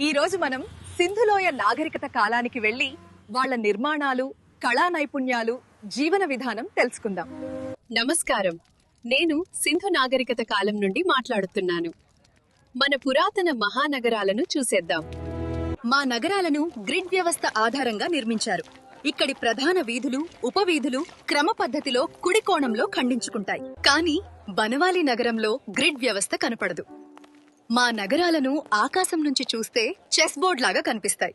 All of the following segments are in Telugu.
ఈ రోజు మనం సింధులోయ నాగరికత కాలానికి వెళ్ళి వాళ్ళ నిర్మాణాలు కళా నైపుణ్యాలు జీవన విధానం తెలుసుకుందాం. నమస్కారం. నేను సింధు నాగరికత కాలం నుండి మాట్లాడుతున్నాను. మన పురాతన మహానగరాలను చూసేద్దాం. మా నగరాలను గ్రిడ్ వ్యవస్థ ఆధారంగా నిర్మించారు. ఇక్కడి ప్రధాన వీధులు ఉపవీధులు క్రమ పద్ధతిలో కుడి కోణంలో ఖండించుకుంటాయి. కానీ బనవాలి నగరంలో గ్రిడ్ వ్యవస్థ కనపడదు. మా నగరాలను ఆకాశం నుంచి చూస్తే చెస్ బోర్డ్ లాగా కనిపిస్తాయి.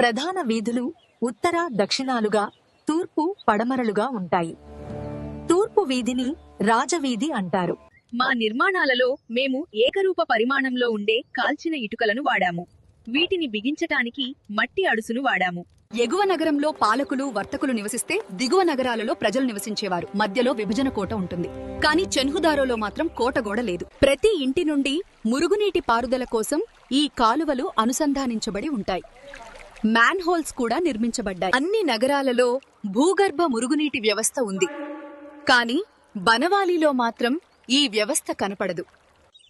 ప్రధాన వీధులు ఉత్తర దక్షిణాలుగా తూర్పు పడమరలుగా ఉంటాయి. తూర్పు వీధిని రాజవీధి అంటారు. మా నిర్మాణాలలో మేము ఏకరూప పరిమాణంలో ఉండే కాల్చిన ఇటుకలను వాడాము. వీటిని బిగించటానికి మట్టి అడుసును వాడాము. ఎగువ నగరంలో పాలకులు వర్తకులు నివసిస్తే దిగువ నగరాలలో ప్రజలు నివసించేవారు. మధ్యలో విభజన కోట ఉంటుంది. కానీ చెన్హుదారోలో మాత్రం కోట గోడ లేదు. ప్రతి ఇంటి నుండి మురుగునీటి పారుదల కోసం ఈ కాలువలు అనుసంధానించబడి ఉంటాయి. మ్యాన్ హోల్స్ కూడా నిర్మించబడ్డాయి. అన్ని నగరాలలో భూగర్భ మురుగునీటి వ్యవస్థ ఉంది. కానీ బనవాలీలో మాత్రం ఈ వ్యవస్థ కనపడదు.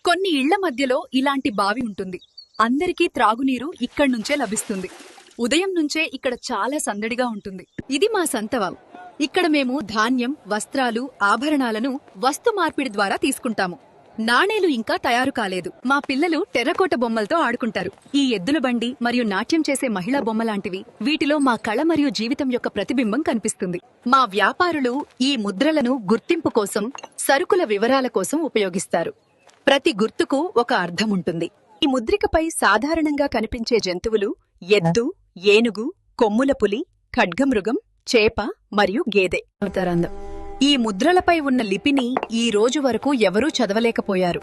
కొన్ని ఇళ్ళ మధ్యలో ఇలాంటి బావి ఉంటుంది. అందరికీ త్రాగునీరు ఇక్కడ్నుంచే లభిస్తుంది. ఉదయం నుంచే ఇక్కడ చాలా సందడిగా ఉంటుంది. ఇది మా సంతవావు ఇక్కడ మేము ధాన్యం వస్త్రాలు ఆభరణాలను వస్తు మార్పిడి ద్వారా తీసుకుంటాము. నాణేలు ఇంకా తయారు కాలేదు. మా పిల్లలు టెర్రకోట బొమ్మలతో ఆడుకుంటారు. ఈ ఎద్దుల బండి మరియు నాట్యం చేసే మహిళా బొమ్మ లాంటివి వీటిలో మా కళ మరియు జీవితం యొక్క ప్రతిబింబం కనిపిస్తుంది. మా వ్యాపారులు ఈ ముద్రలను గుర్తింపు కోసం సరుకుల వివరాల కోసం ఉపయోగిస్తారు. ప్రతి గుర్తుకు ఒక అర్థం ఉంటుంది ఈ ముద్రికపై సాధారణంగా కనిపించే జంతువులు ఎద్దు ఏనుగు కొమ్ముల పులి ఖడ్గమృగం చేప మరియు గేదె. ఈ ముద్రలపై ఉన్న లిపిని ఈ రోజు వరకు ఎవరూ చదవలేకపోయారు.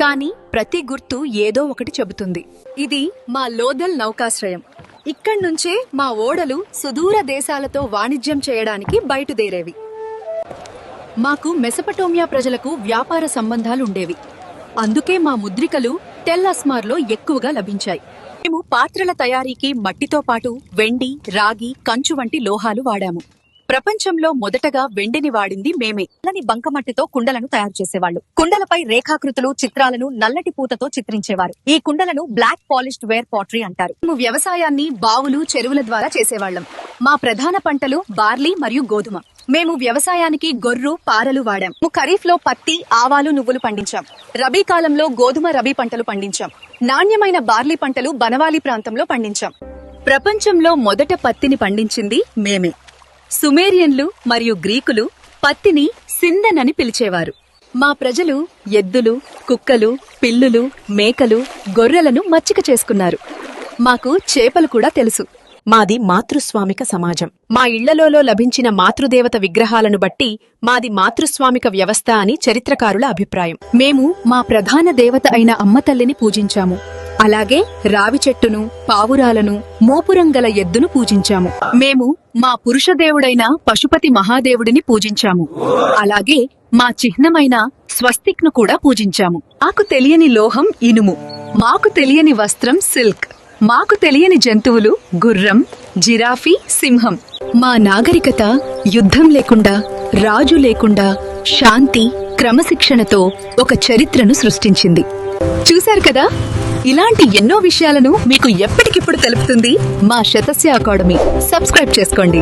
కానీ ప్రతి గుర్తు ఏదో ఒకటి చెబుతుంది. ఇది మా లోదల్ నౌకాశ్రయం. ఇక్కడి నుంచే మా ఓడలు సుదూర దేశాలతో వాణిజ్యం చేయడానికి బయలుదేరేవి మాకు మెసపటోమియా ప్రజలకు వ్యాపార సంబంధాలుండేవి అందుకే మా ముద్రికలు టెల్ అస్మార్లో ఎక్కువగా లభించాయి. మేము పాత్రల తయారీకి మట్టితో పాటు వెండి రాగి కంచు వంటి లోహాలు వాడాము. ప్రపంచంలో మొదటగా వెండిని వాడింది మేమే. నల్లని బంకమట్టితో కుండలను తయారు చేసేవాళ్ళు. కుండలపై రేఖాకృతులు చిత్రాలను నల్లటి పూతతో చిత్రించేవారు. ఈ కుండలను బ్లాక్ పాలిష్డ్ వేర్ పాటరీ అంటారు. మేము వ్యవసాయాన్ని బావులు చెరువుల ద్వారా చేసేవాళ్ళం. మా ప్రధాన పంటలు బార్లీ మరియు గోధుమ. మేము వ్యవసాయానికి గొర్రు పారలు వాడాం. మేము ఖరీఫ్లో పత్తి ఆవాలు నువ్వులు పండించాం. రబీ కాలంలో గోధుమ రబీ పంటలు పండించాం. నాణ్యమైన బార్లీ పంటలు బనవాలి ప్రాంతంలో పండించాం. ప్రపంచంలో మొదట పత్తిని పండించింది మేమే. సుమేరియన్లు మరియు గ్రీకులు పత్తిని సిందన్ అని పిలిచేవారు. మా ప్రజలు ఎద్దులు కుక్కలు పిల్లులు మేకలు గొర్రెలను మచ్చిక చేసుకున్నారు. మాకు చేపలు కూడా తెలుసు. మాది మాతృస్వామిక సమాజం. మా ఇళ్ళలోలో లభించిన మాతృదేవత విగ్రహాలను బట్టి మాది మాతృస్వామిక వ్యవస్థ అని చరిత్రకారుల అభిప్రాయం. మేము మా ప్రధాన దేవత అయిన అమ్మతల్లిని పూజించాము. అలాగే రావి చెట్టును పావురాలను మోపురంగల ఎద్దును పూజించాము. మేము మా పురుష దేవుడైన పశుపతి మహాదేవుడిని పూజించాము. అలాగే మా చిహ్నమైన స్వస్తిక్ను కూడా పూజించాము. మాకు తెలియని లోహం ఇనుము. మాకు తెలియని వస్త్రం సిల్క్. మాకు తెలియని జంతువులు గుర్రం జిరాఫీ సింహం. మా నాగరికత యుద్ధం లేకుండా రాజు లేకుండా శాంతి క్రమశిక్షణతో ఒక చరిత్రను సృష్టించింది. చూశారు కదా? ఇలాంటి ఎన్నో విషయాలను మీకు ఎప్పటికిప్పుడు తెలుపుతుంది మా శతస్య అకాడమీ. సబ్స్క్రైబ్ చేసుకోండి.